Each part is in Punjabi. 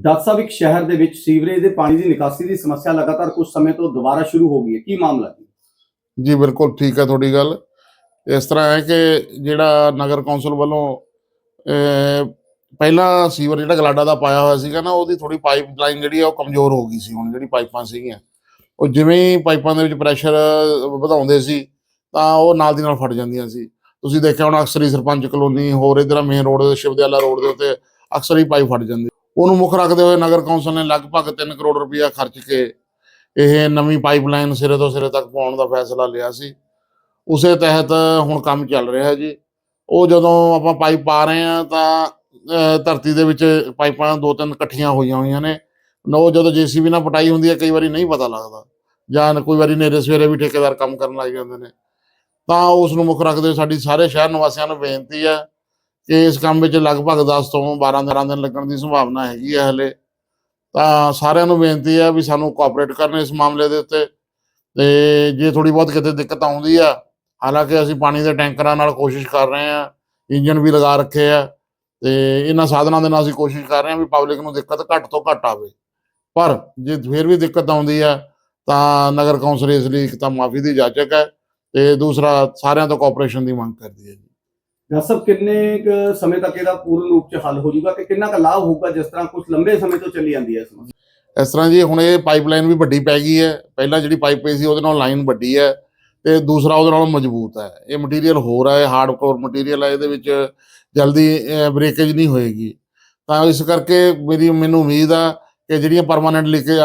ਡਾਕਟਰ ਸ਼ਹਿਰ ਦੇ ਵਿੱਚ ਸੀਵਰੇਜ ਦੇ ਪਾਣੀ ਦੀ ਨਿਕਾਸੀ ਦੀ ਸਮੱਸਿਆ ਲਗਾਤਾਰ ਕੁਝ ਸਮੇਂ ਤੋਂ ਦੁਬਾਰਾ ਸ਼ੁਰੂ ਹੋ ਗਈ ਹੈ। ਕੀ ਮਾਮਲਾ ਹੈ ਜੀ, ਬਿਲਕੁਲ ਠੀਕ ਹੈ ਤੁਹਾਡੀ ਗੱਲ। ਇਸ ਤਰ੍ਹਾਂ ਹੈ ਕਿ ਜਿਹੜਾ ਨਗਰ ਕੌਂਸਲ ਵੱਲੋਂ ਪਹਿਲਾਂ ਸੀਵਰ ਜਿਹੜਾ ਗਲਾਡਾ ਦਾ ਪਾਇਆ ਹੋਇਆ ਸੀਗਾ ਨਾ, ਉਹਦੀ ਥੋੜੀ ਪਾਈਪ ਜਿਹੜੀ ਆ ਉਹ ਕਮਜ਼ੋਰ ਹੋ ਗਈ ਸੀ, ਹੁਣ ਜਿਹੜੀ ਪਾਈਪਾਂ ਸੀਗੀਆਂ। ਉਹ ਜਿਵੇਂ ਹੀ ਪਾਈਪਾਂ ਦੇ ਵਿੱਚ ਪ੍ਰੈਸ਼ਰ ਵਧਾਉਂਦੇ ਸੀ, ਤਾਂ ਉਹ ਨਾਲ ਦੀ ਨਾਲ ਫਟ ਜਾਂਦੀਆਂ ਸੀ। ਤੁਸੀਂ ਦੇਖਿਆ ਹੁਣ, ਅਕਸਰ ਹੀ ਸਰਪੰਚ ਕਲੋਨੀ, ਹੋਰ ਇਧਰ ਮੇਨ ਰੋਡ ਸ਼ਿਵਦਿਆਲਾ ਰੋਡ ਦੇ ਉੱਤੇ ਅਕਸਰ ਹੀ ਪਾਈਪ ਫਟ ਜਾਂਦੀ ਉਹਨੂੰ ਮੁੱਖ ਰੱਖਦੇ ਹੋਏ ਨਗਰ ਕੌਂਸਲ ਨੇ ਲਗਭਗ 3 ਕਰੋੜ ਰੁਪਇਆ ਖਰਚ ਕੇ ਇਹ ਨਵੀਂ ਪਾਈਪਲਾਈਨ ਸਿਰੇ ਤੋਂ ਸਿਰੇ ਤੱਕ ਪਾਉਣ ਦਾ ਫੈਸਲਾ ਲਿਆ ਸੀ। ਉਸੇ ਤਹਿਤ ਹੁਣ ਕੰਮ ਚੱਲ ਰਿਹਾ ਜੀ। ਉਹ ਜਦੋਂ ਆਪਾਂ ਪਾਈਪ ਪਾ ਰਹੇ ਆ ਤਾਂ ਅਹ, ਧਰਤੀ ਦੇ ਵਿੱਚ ਪਾਈਪਾਂ ਦੋ ਤਿੰਨ ਇਕੱਠੀਆਂ ਹੋਈਆਂ ਹੋਈਆਂ ਨੇ। ਨੋ ਜਦੋਂ ਜੀਸੀਬੀ ਨਾਲ ਪਟਾਈ ਹੁੰਦੀ ਹੈ ਕਈ ਵਾਰੀ ਨਹੀਂ ਪਤਾ ਲੱਗਦਾ। ਜਾਂ ਕੋਈ ਵਾਰੀ ਨੇਰੇ ਸਵੇਰੇ ਵੀ ਠੇਕੇਦਾਰ ਕੰਮ ਕਰਨ ਲੱਗ ਜਾਂਦੇ ਨੇ। ਤਾਂ ਉਸ ਨੂੰ ਮੁੱਖ ਰੱਖਦੇ ਹੋਏ ਸਾਡੀ ਸਾਰੇ ਸ਼ਹਿਰ ਨਿਵਾਸੀਆਂ ਨੂੰ ਬੇਨਤੀ ਹੈ ਕਿ ਇਸ ਕੰਮ ਵਿੱਚ ਲਗਭਗ 10 ਤੋਂ 12 12 ਦਿਨ ਲੱਗਣ ਦੀ ਸੰਭਾਵਨਾ ਹੈਗੀ ਹੈ ਹਲੇ। ਤਾਂ ਸਾਰਿਆਂ ਨੂੰ ਬੇਨਤੀ ਹੈ ਵੀ ਸਾਨੂੰ ਕੋਆਪਰੇਟ ਕਰਨ ਇਸ ਮਾਮਲੇ ਦੇ ਉੱਤੇ। ਤੇ ਜੇ ਥੋੜੀ ਬਹੁਤ ਕਿਤੇ ਦਿੱਕਤ ਆਉਂਦੀ ਆ, ਹਾਲਾਂਕਿ ਅਸੀਂ ਪਾਣੀ ਦੇ ਟੈਂਕਰਾਂ ਨਾਲ ਕੋਸ਼ਿਸ਼ ਕਰ ਰਹੇ ਆ ਇੰਜਨ ਵੀ ਲਗਾ ਰੱਖੇ ਆ, ਤੇ ਇਹਨਾਂ ਸਾਧਨਾਂ ਦੇ ਨਾਲ ਅਸੀਂ ਕੋਸ਼ਿਸ਼ ਕਰ ਰਹੇ ਆ ਵੀ ਪਬਲਿਕ ਨੂੰ ਦਿੱਕਤ ਘੱਟ ਤੋਂ ਘੱਟ ਆਵੇ। ਪਰ ਜੇ ਫਿਰ ਵੀ ਦਿੱਕਤ ਆਉਂਦੀ ਆ, ਤਾਂ ਨਗਰ ਕੌਂਸਲ ਇਸ ਲਈ ਇੱਕ ਤਾਂ ਮਾਫੀ ਦੀ ਜਾਚਕ ਹੈ, ਤੇ ਦੂਸਰਾ ਸਾਰਿਆਂ ਤੋਂ ਕੋਆਪਰੇਸ਼ਨ ਦੀ ਮੰਗ ਕਰਦੀ ਹੈ ਜੀ ਕਿੰਨੇ ਕੁ ਸਮੇਂ ਤੱਕ ਇਹਦਾ ਪੂਰਨ ਰੂਪ ਚ ਹੱਲ ਹੋ ਜਾਊਗਾ ਕਿ ਕਿੰਨਾ ਕੁ ਲਾਭ ਹੋਊਗਾ ਜਿਸ ਤਰ੍ਹਾਂ ਕੁਝ ਲੰਬੇ ਸਮੇਂ ਤੋਂ ਚੱਲੀ ਜਾਂਦੀ ਹੈ ਸਮੱਸਿਆ ਇਸ ਤਰ੍ਹਾਂ ਜੀ ਹੁਣ ਇਹ ਪਾਈਪਲਾਈਨ ਵੀ ਵੱਡੀ ਪੈ ਗਈ ਹੈ। ਪਹਿਲਾਂ ਜਿਹੜੀ ਪਾਈਪ ਪਈ ਸੀ ਉਹਦੇ ਨਾਲ ਲਾਈਨ ਵੱਡੀ ਹੈ ਤੇ ਦੂਸਰਾ ਉਹਦੇ ਨਾਲੋਂ ਮਜ਼ਬੂਤ ਹੈ। ਇਹ ਮਟੀਰੀਅਲ ਹੋਰ ਹੈ ਹਾਰਡਕੋਰ ਮਟੀਰੀਅਲ ਹੈ, ਇਹਦੇ ਵਿੱਚ ਜਲਦੀ ਬ੍ਰੇਕੇਜ ਨਹੀਂ ਹੋਏਗੀ। ਤਾਂ ਇਸ ਕਰਕੇ ਮੇਰੀ, ਮੈਨੂੰ ਉਮੀਦ ਆ ਕਿ ਜਿਹੜੀਆਂ ਪਰਮਾਨੈਂਟ ਲੀਕੇਜ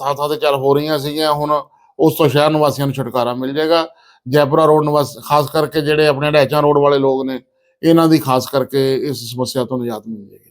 ਥਾਂ ਥਾਂ ਤੇ ਚੱਲ ਹੋ ਰਹੀਆਂ ਸੀਗੀਆਂ, ਹੁਣ ਉਸ ਤੋਂ ਸ਼ਹਿਰ ਨਿਵਾਸੀਆਂ ਨੂੰ ਛੁਟਕਾਰਾ ਮਿਲ ਜਾਏਗਾ। ਜੈਪੁਰਾ ਰੋਡ ਨਿਵਾਸ, ਖਾਸ ਕਰਕੇ ਜਿਹੜੇ ਆਪਣੇ ਢੈਚਾਂ ਰੋਡ ਵਾਲੇ ਲੋਕ ਨੇ, ਇਹਨਾਂ ਦੀ ਖਾਸ ਕਰਕੇ ਇਸ ਸਮੱਸਿਆ ਤੋਂ ਨਿਜਾਤ ਮਿਲ ਜਾਏਗੀ